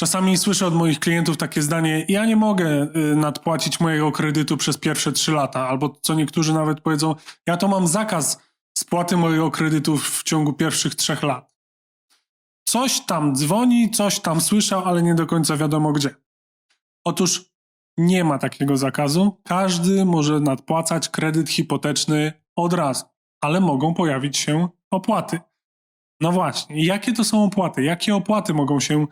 Czasami słyszę od moich klientów takie zdanie: Ja nie mogę y, nadpłacić mojego kredytu przez pierwsze trzy lata, albo co niektórzy nawet powiedzą: Ja to mam zakaz spłaty mojego kredytu w ciągu pierwszych trzech lat. Coś tam dzwoni, coś tam słyszał, ale nie do końca wiadomo gdzie. Otóż nie ma takiego zakazu. Każdy może nadpłacać kredyt hipoteczny od razu, ale mogą pojawić się opłaty. No właśnie, jakie to są opłaty? Jakie opłaty mogą się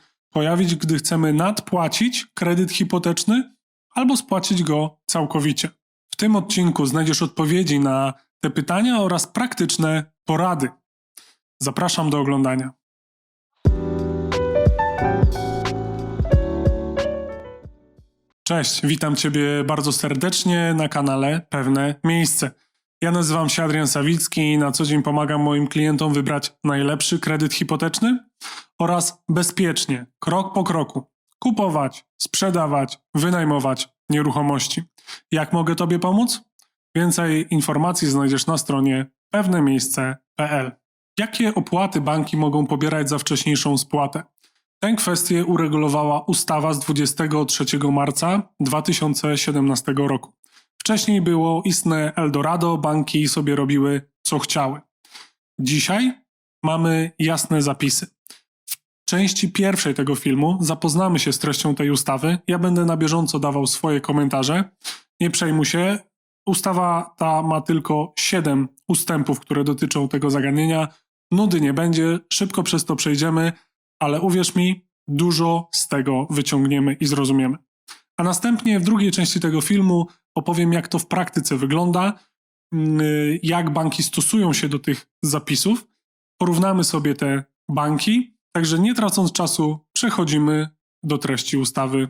gdy chcemy nadpłacić kredyt hipoteczny albo spłacić go całkowicie? W tym odcinku znajdziesz odpowiedzi na te pytania oraz praktyczne porady. Zapraszam do oglądania. Cześć, witam Ciebie bardzo serdecznie na kanale Pewne Miejsce. Ja nazywam się Adrian Sawicki i na co dzień pomagam moim klientom wybrać najlepszy kredyt hipoteczny oraz bezpiecznie, krok po kroku, kupować, sprzedawać, wynajmować nieruchomości. Jak mogę Tobie pomóc? Więcej informacji znajdziesz na stronie pewnemiejsce.pl. Jakie opłaty banki mogą pobierać za wcześniejszą spłatę? Tę kwestię uregulowała ustawa z 23 marca 2017 roku. Wcześniej było istne Eldorado, banki sobie robiły co chciały. Dzisiaj mamy jasne zapisy. W części pierwszej tego filmu zapoznamy się z treścią tej ustawy. Ja będę na bieżąco dawał swoje komentarze. Nie przejmuj się. Ustawa ta ma tylko 7 ustępów, które dotyczą tego zagadnienia. Nudy nie będzie, szybko przez to przejdziemy, ale uwierz mi, dużo z tego wyciągniemy i zrozumiemy. A następnie w drugiej części tego filmu opowiem, jak to w praktyce wygląda, yy, jak banki stosują się do tych zapisów. Porównamy sobie te banki, także nie tracąc czasu, przechodzimy do treści ustawy.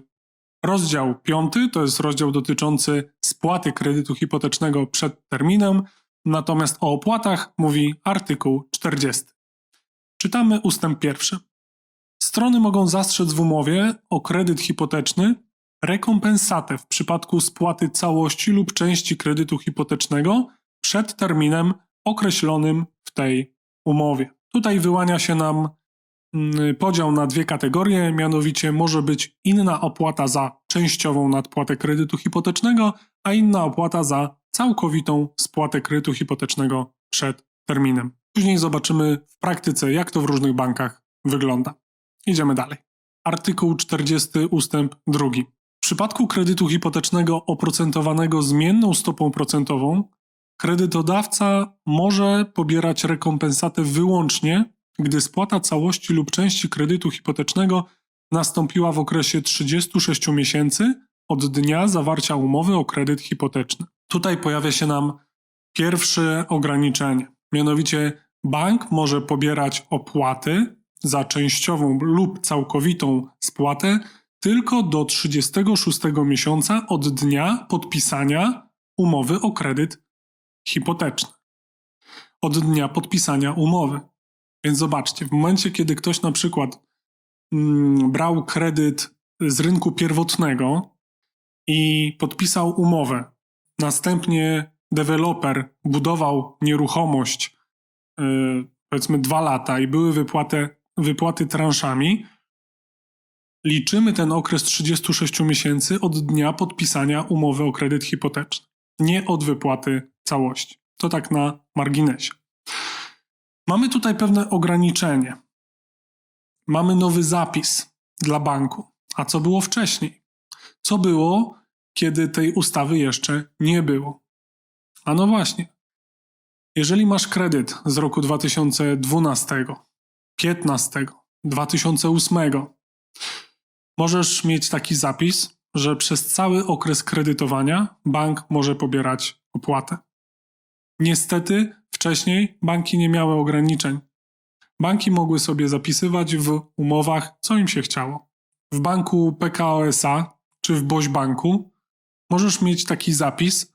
Rozdział piąty to jest rozdział dotyczący spłaty kredytu hipotecznego przed terminem, natomiast o opłatach mówi artykuł 40. Czytamy ustęp pierwszy. Strony mogą zastrzec w umowie o kredyt hipoteczny rekompensatę w przypadku spłaty całości lub części kredytu hipotecznego przed terminem określonym w tej umowie. Tutaj wyłania się nam mm, podział na dwie kategorie, mianowicie może być inna opłata za częściową nadpłatę kredytu hipotecznego, a inna opłata za całkowitą spłatę kredytu hipotecznego przed terminem. Później zobaczymy w praktyce, jak to w różnych bankach wygląda. Idziemy dalej. Artykuł 40 ustęp 2. W przypadku kredytu hipotecznego oprocentowanego zmienną stopą procentową, kredytodawca może pobierać rekompensatę wyłącznie, gdy spłata całości lub części kredytu hipotecznego nastąpiła w okresie 36 miesięcy od dnia zawarcia umowy o kredyt hipoteczny. Tutaj pojawia się nam pierwsze ograniczenie. Mianowicie bank może pobierać opłaty za częściową lub całkowitą spłatę tylko do 36 miesiąca od dnia podpisania umowy o kredyt hipoteczny. Od dnia podpisania umowy. Więc zobaczcie, w momencie, kiedy ktoś na przykład mm, brał kredyt z rynku pierwotnego i podpisał umowę, następnie deweloper budował nieruchomość, yy, powiedzmy dwa lata i były wypłaty, wypłaty transzami, liczymy ten okres 36 miesięcy od dnia podpisania umowy o kredyt hipoteczny, nie od wypłaty całości. To tak na marginesie. Mamy tutaj pewne ograniczenie. Mamy nowy zapis dla banku. A co było wcześniej? Co było, kiedy tej ustawy jeszcze nie było? A no właśnie. Jeżeli masz kredyt z roku 2012, 15, 2008, możesz mieć taki zapis, że przez cały okres kredytowania bank może pobierać opłatę. Niestety, wcześniej banki nie miały ograniczeń. Banki mogły sobie zapisywać w umowach, co im się chciało. W banku PKO SA czy w Boś Banku możesz mieć taki zapis,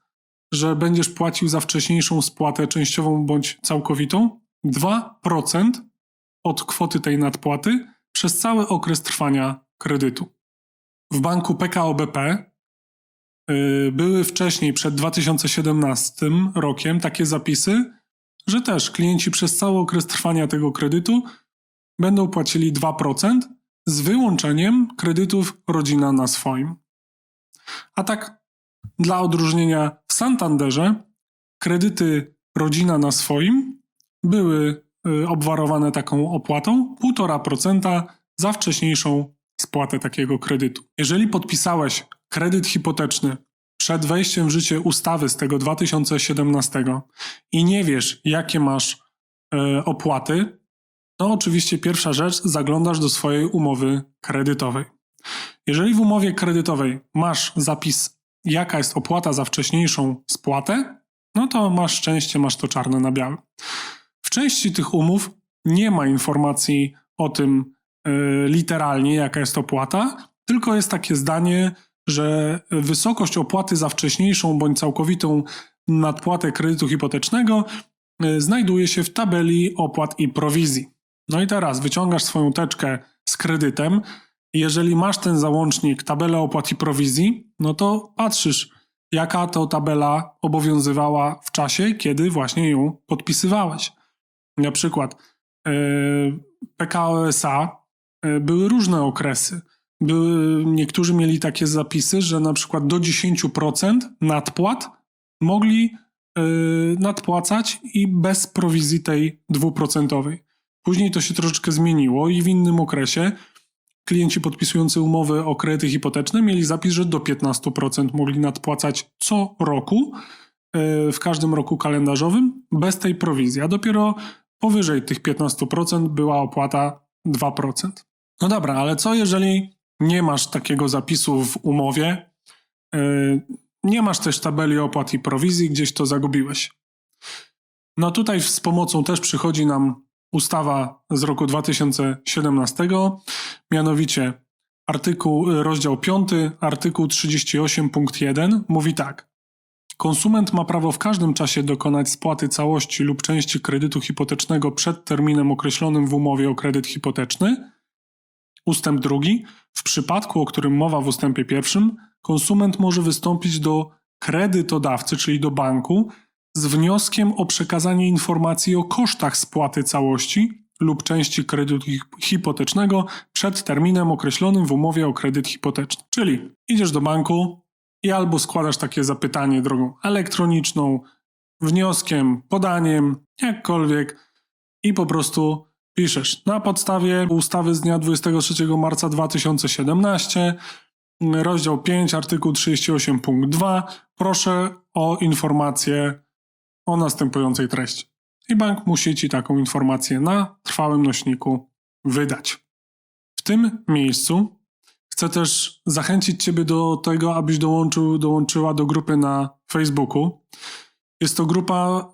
że będziesz płacił za wcześniejszą spłatę częściową bądź całkowitą 2% od kwoty tej nadpłaty przez cały okres trwania kredytu. W banku PKO BP yy, były wcześniej, przed 2017 rokiem, takie zapisy, że też klienci przez cały okres trwania tego kredytu będą płacili 2%, z wyłączeniem kredytów rodzina na swoim. A tak dla odróżnienia w Santanderze kredyty rodzina na swoim były y, obwarowane taką opłatą 1,5% za wcześniejszą spłatę takiego kredytu. Jeżeli podpisałeś kredyt hipoteczny przed wejściem w życie ustawy z tego 2017 i nie wiesz, jakie masz e, opłaty, no oczywiście pierwsza rzecz, zaglądasz do swojej umowy kredytowej. Jeżeli w umowie kredytowej masz zapis, jaka jest opłata za wcześniejszą spłatę, no to masz szczęście, masz to czarne na białym. W części tych umów nie ma informacji o tym y, literalnie, jaka jest opłata, tylko jest takie zdanie, że wysokość opłaty za wcześniejszą bądź całkowitą nadpłatę kredytu hipotecznego y, znajduje się w tabeli opłat i prowizji. No i teraz wyciągasz swoją teczkę z kredytem. Jeżeli masz ten załącznik, tabelę opłat i prowizji, no to patrzysz, jaka to tabela obowiązywała w czasie, kiedy właśnie ją podpisywałeś. Na przykład yy, PKO SA były różne okresy. Były, niektórzy mieli takie zapisy, że na przykład do 10% nadpłat mogli yy, nadpłacać i bez prowizji tej dwuprocentowej. Później to się troszeczkę zmieniło i w innym okresie klienci podpisujący umowy o kredyty hipoteczne mieli zapis, że do 15% mogli nadpłacać co roku yy, w każdym roku kalendarzowym bez tej prowizji, a dopiero powyżej tych 15% była opłata 2%. No dobra, ale co jeżeli nie masz takiego zapisu w umowie, yy, nie masz też tabeli opłat i prowizji, gdzieś to zagubiłeś? No tutaj z pomocą też przychodzi nam ustawa z roku 2017, mianowicie artykuł, rozdział 5, artykuł 38 punkt 1 mówi tak. Konsument ma prawo w każdym czasie dokonać spłaty całości lub części kredytu hipotecznego przed terminem określonym w umowie o kredyt hipoteczny. Ustęp drugi. W przypadku, o którym mowa w ustępie pierwszym, konsument może wystąpić do kredytodawcy, czyli do banku, z wnioskiem o przekazanie informacji o kosztach spłaty całości lub części kredytu hipotecznego przed terminem określonym w umowie o kredyt hipoteczny. Czyli idziesz do banku i albo składasz takie zapytanie drogą elektroniczną, wnioskiem, podaniem, jakkolwiek i po prostu piszesz na podstawie ustawy z dnia 23 marca 2017 rozdział 5, artykuł 38 punkt 2 proszę o informację o następującej treści. I bank musi Ci taką informację na trwałym nośniku wydać. W tym miejscu chcę też zachęcić Ciebie do tego, abyś dołączył, dołączyła do grupy na Facebooku. Jest to grupa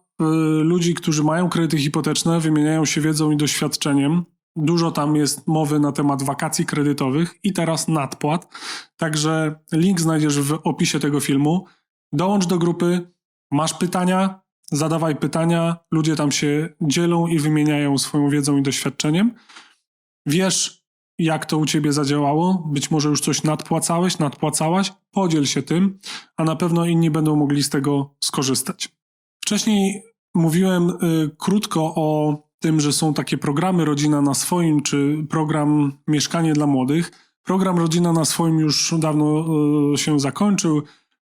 ludzi, którzy mają kredyty hipoteczne, wymieniają się wiedzą i doświadczeniem. Dużo tam jest mowy na temat wakacji kredytowych i teraz nadpłat. Także link znajdziesz w opisie tego filmu. Dołącz do grupy. Masz pytania? zadawaj pytania, ludzie tam się dzielą i wymieniają swoją wiedzą i doświadczeniem. Wiesz, jak to u ciebie zadziałało, być może już coś nadpłacałeś, nadpłacałaś, podziel się tym, a na pewno inni będą mogli z tego skorzystać. Wcześniej mówiłem y, krótko o tym, że są takie programy Rodzina na swoim, czy program Mieszkanie dla młodych. Program Rodzina na swoim już dawno y, się zakończył.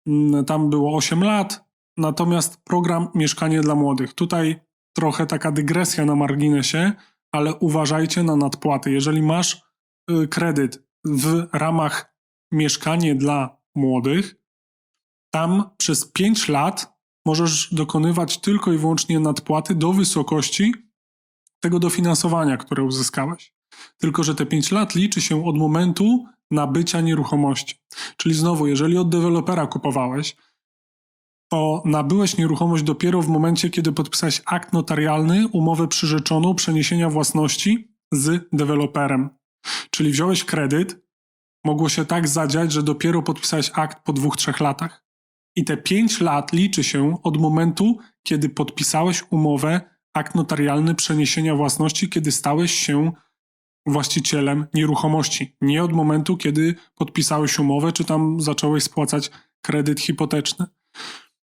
Y, tam było 8 lat, Natomiast program Mieszkanie dla Młodych. Tutaj trochę taka dygresja na marginesie, ale uważajcie na nadpłaty. Jeżeli masz y, kredyt w ramach Mieszkanie dla Młodych, tam przez 5 lat możesz dokonywać tylko i wyłącznie nadpłaty do wysokości tego dofinansowania, które uzyskałeś. Tylko, że te 5 lat liczy się od momentu nabycia nieruchomości. Czyli znowu, jeżeli od dewelopera kupowałeś, to nabyłeś nieruchomość dopiero w momencie, kiedy podpisałeś akt notarialny, umowę przyrzeczoną przeniesienia własności z deweloperem. Czyli wziąłeś kredyt, mogło się tak zadziać, że dopiero podpisałeś akt po dwóch, trzech latach. I te pięć lat liczy się od momentu, kiedy podpisałeś umowę, akt notarialny przeniesienia własności, kiedy stałeś się właścicielem nieruchomości. Nie od momentu, kiedy podpisałeś umowę, czy tam zacząłeś spłacać kredyt hipoteczny.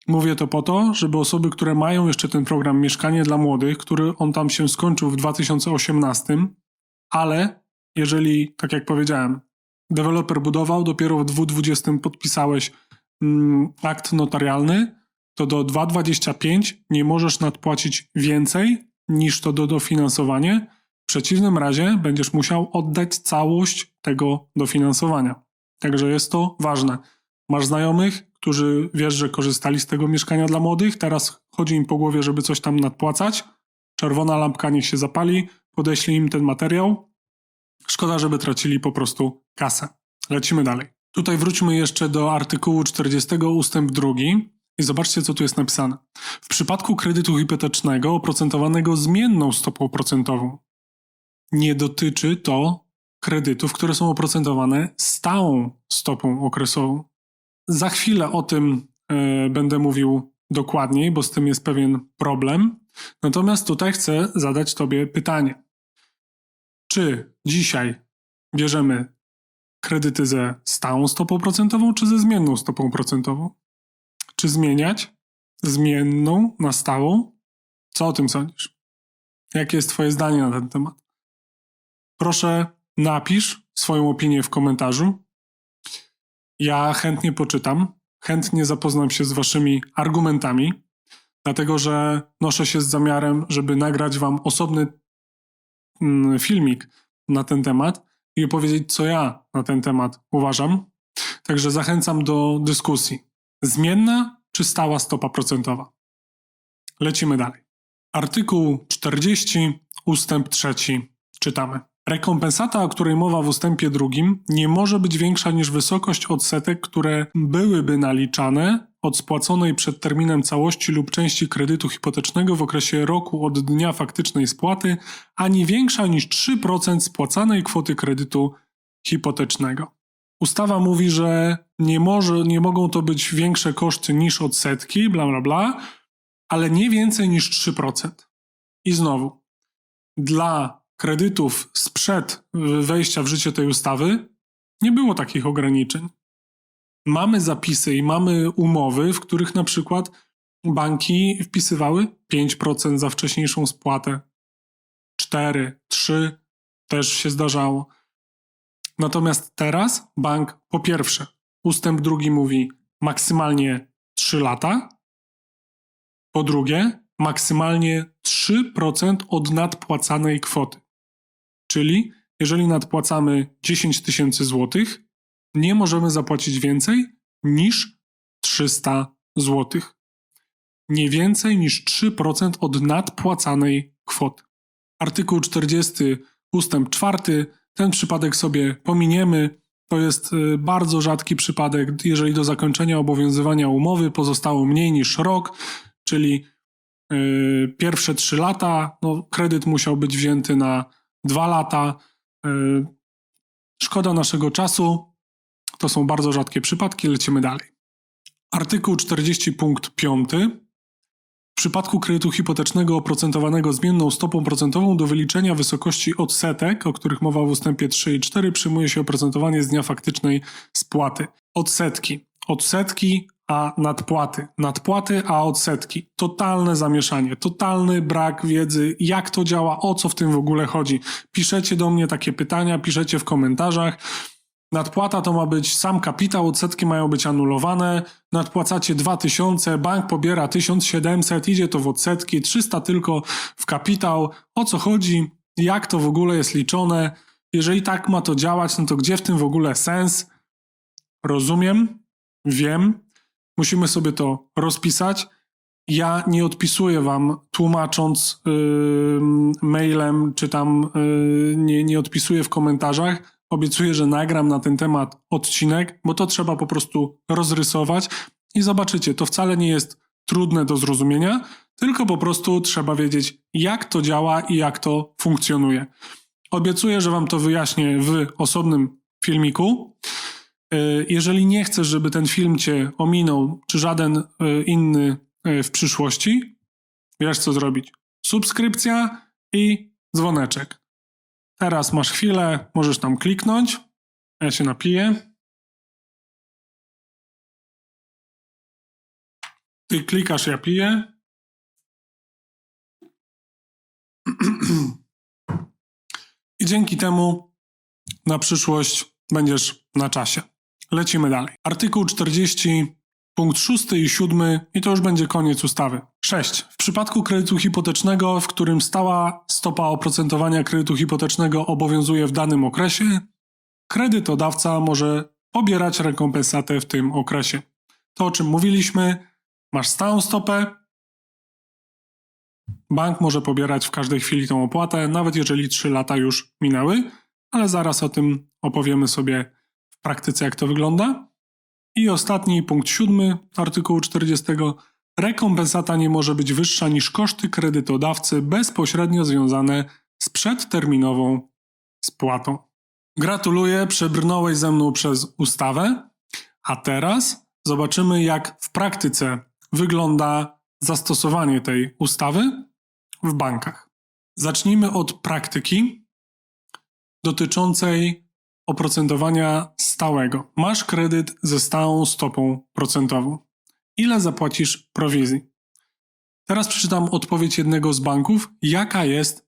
Mówię to po to, żeby osoby, które mają jeszcze ten program Mieszkanie dla Młodych, który on tam się skończył w 2018, ale jeżeli, tak jak powiedziałem, deweloper budował, dopiero w 2020 podpisałeś akt notarialny, to do 2,25 nie możesz nadpłacić więcej niż to do dofinansowanie. W przeciwnym razie będziesz musiał oddać całość tego dofinansowania. Także jest to ważne. Masz znajomych, którzy wiesz, że korzystali z tego mieszkania dla młodych, teraz chodzi im po głowie, żeby coś tam nadpłacać. Czerwona lampka niech się zapali, podeślij im ten materiał. Szkoda, żeby tracili po prostu kasę. Lecimy dalej. Tutaj wróćmy jeszcze do artykułu 40 ustęp 2 i zobaczcie, co tu jest napisane. W przypadku kredytu hipotecznego oprocentowanego zmienną stopą procentową nie dotyczy to kredytów, które są oprocentowane stałą stopą okresową. Za chwilę o tym e, będę mówił dokładniej, bo z tym jest pewien problem. Natomiast tutaj chcę zadać Tobie pytanie. Czy dzisiaj bierzemy kredyty ze stałą stopą procentową, czy ze zmienną stopą procentową? Czy zmieniać zmienną na stałą? Co o tym sądzisz? Jakie jest Twoje zdanie na ten temat? Proszę napisz swoją opinię w komentarzu. Ja chętnie poczytam, chętnie zapoznam się z Waszymi argumentami, dlatego że noszę się z zamiarem, żeby nagrać Wam osobny mm, filmik na ten temat i opowiedzieć, co ja na ten temat uważam. Także zachęcam do dyskusji. Zmienna czy stała stopa procentowa? Lecimy dalej. Artykuł 40, ustęp 3 czytamy. Rekompensata, o której mowa w ustępie drugim, nie może być większa niż wysokość odsetek, które byłyby naliczane od spłaconej przed terminem całości lub części kredytu hipotecznego w okresie roku od dnia faktycznej spłaty, ani większa niż 3% spłacanej kwoty kredytu hipotecznego. Ustawa mówi, że nie, może, nie mogą to być większe koszty niż odsetki, bla bla bla, ale nie więcej niż 3%. I znowu, dla kredytów sprzed wejścia w życie tej ustawy nie było takich ograniczeń. Mamy zapisy i mamy umowy, w których na przykład banki wpisywały 5% za wcześniejszą spłatę, 4, 3 też się zdarzało. Natomiast teraz bank po pierwsze, ustęp drugi mówi maksymalnie 3 lata, po drugie, maksymalnie 3% od nadpłacanej kwoty. Czyli jeżeli nadpłacamy 10 tysięcy złotych, nie możemy zapłacić więcej niż 300 złotych. Nie więcej niż 3% od nadpłacanej kwoty. Artykuł 40 ustęp 4. Ten przypadek sobie pominiemy. To jest y, bardzo rzadki przypadek, jeżeli do zakończenia obowiązywania umowy pozostało mniej niż rok, czyli yy, pierwsze 3 lata, no, kredyt musiał być wzięty na dwa lata. Yy, szkoda naszego czasu. To są bardzo rzadkie przypadki, lecimy dalej. Artykuł 40 punkt 5. W przypadku kredytu hipotecznego oprocentowanego zmienną stopą procentową do wyliczenia wysokości odsetek, o których mowa w ustępie 3 i 4, przyjmuje się oprocentowanie z dnia faktycznej spłaty. Odsetki. Odsetki a nadpłaty. Nadpłaty, a odsetki. Totalne zamieszanie, totalny brak wiedzy, jak to działa, o co w tym w ogóle chodzi. Piszecie do mnie takie pytania, piszecie w komentarzach. Nadpłata to ma być sam kapitał, odsetki mają być anulowane. Nadpłacacie 2000, bank pobiera 1700, idzie to w odsetki, 300 tylko w kapitał. O co chodzi? Jak to w ogóle jest liczone? Jeżeli tak ma to działać, no to gdzie w tym w ogóle sens? Rozumiem, wiem, musimy sobie to rozpisać. Ja nie odpisuję wam tłumacząc yy, mailem, czy tam yy, nie, nie odpisuję w komentarzach. Obiecuję, że nagram na ten temat odcinek, bo to trzeba po prostu rozrysować i zobaczycie, to wcale nie jest trudne do zrozumienia, tylko po prostu trzeba wiedzieć, jak to działa i jak to funkcjonuje. Obiecuję, że Wam to wyjaśnię w osobnym filmiku. Y, Jeżeli nie chcesz, żeby ten film Cię ominął, czy żaden y, inny y, w przyszłości, wiesz co zrobić. Subskrypcja i dzwoneczek. Teraz masz chwilę, możesz tam kliknąć. Ja się napiję. Ty klikasz, ja piję. I dzięki temu na przyszłość będziesz na czasie. Lecimy dalej. Artykuł 40, punkt 6 i 7 i to już będzie koniec ustawy. 6. W przypadku kredytu hipotecznego, w którym stała stopa oprocentowania kredytu hipotecznego obowiązuje w danym okresie, kredytodawca może pobierać rekompensatę w tym okresie. To o czym mówiliśmy, masz stałą stopę, bank może pobierać w każdej chwili tą opłatę, nawet jeżeli 3 lata już minęły, ale zaraz o tym opowiemy sobie w praktyce, jak to wygląda. I ostatni punkt siódmy artykułu 40. Rekompensata nie może być wyższa niż koszty kredytodawcy bezpośrednio związane z przedterminową spłatą. Gratuluję, przebrnąłeś ze mną przez ustawę, a teraz zobaczymy, jak w praktyce wygląda zastosowanie tej ustawy w bankach. Zacznijmy od praktyki dotyczącej oprocentowania stałego. Masz kredyt ze stałą stopą procentową. Ile zapłacisz prowizji? Teraz przeczytam odpowiedź jednego z banków, jaka jest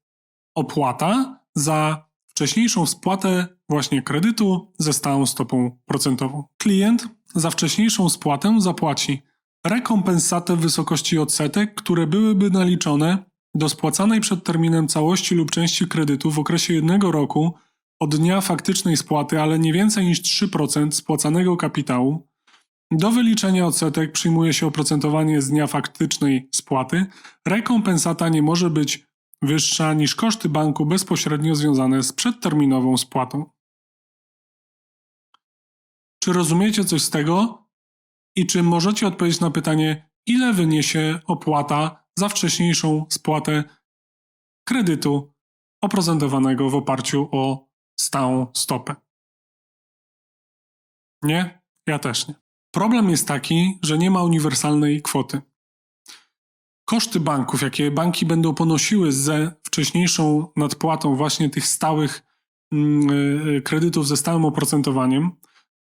opłata za wcześniejszą spłatę właśnie kredytu ze stałą stopą procentową. Klient za wcześniejszą spłatę zapłaci rekompensatę w wysokości odsetek, które byłyby naliczone do spłacanej przed terminem całości lub części kredytu w okresie jednego roku od dnia faktycznej spłaty, ale nie więcej niż 3% spłacanego kapitału. Do wyliczenia odsetek przyjmuje się oprocentowanie z dnia faktycznej spłaty. Rekompensata nie może być wyższa niż koszty banku bezpośrednio związane z przedterminową spłatą. Czy rozumiecie coś z tego? I czy możecie odpowiedzieć na pytanie, ile wyniesie opłata za wcześniejszą spłatę kredytu oprocentowanego w oparciu o stałą stopę? Nie? Ja też nie. Problem jest taki, że nie ma uniwersalnej kwoty. Koszty banków, jakie banki będą ponosiły ze wcześniejszą nadpłatą właśnie tych stałych mm, y, kredytów ze stałym oprocentowaniem,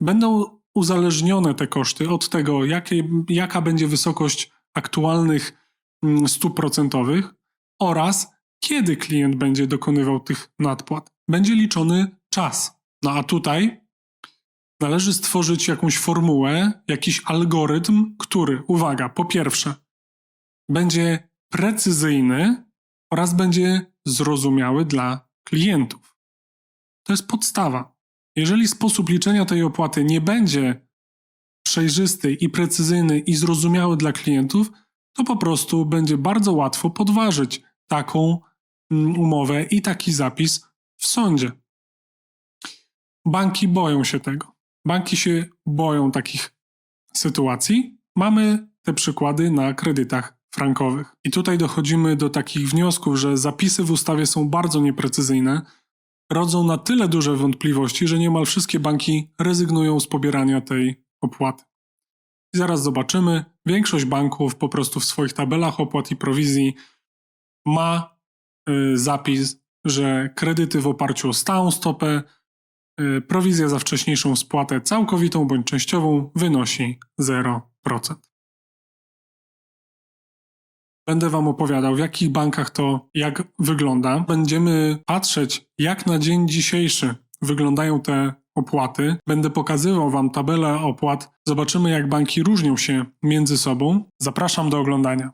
będą uzależnione te koszty od tego, jakie, jaka będzie wysokość aktualnych mm, stóp procentowych oraz kiedy klient będzie dokonywał tych nadpłat. Będzie liczony czas. No a tutaj należy stworzyć jakąś formułę, jakiś algorytm, który, uwaga, po pierwsze, będzie precyzyjny oraz będzie zrozumiały dla klientów. To jest podstawa. Jeżeli sposób liczenia tej opłaty nie będzie przejrzysty i precyzyjny i zrozumiały dla klientów, to po prostu będzie bardzo łatwo podważyć taką mm, umowę i taki zapis w sądzie. Banki boją się tego. Banki się boją takich sytuacji. Mamy te przykłady na kredytach frankowych. I tutaj dochodzimy do takich wniosków, że zapisy w ustawie są bardzo nieprecyzyjne, rodzą na tyle duże wątpliwości, że niemal wszystkie banki rezygnują z pobierania tej opłaty. I zaraz zobaczymy, większość banków po prostu w swoich tabelach opłat i prowizji ma y, zapis, że kredyty w oparciu o stałą stopę, y, prowizja za wcześniejszą spłatę całkowitą bądź częściową wynosi 0%. Będę Wam opowiadał, w jakich bankach to jak wygląda. Będziemy patrzeć, jak na dzień dzisiejszy wyglądają te opłaty. Będę pokazywał Wam tabelę opłat. Zobaczymy, jak banki różnią się między sobą. Zapraszam do oglądania.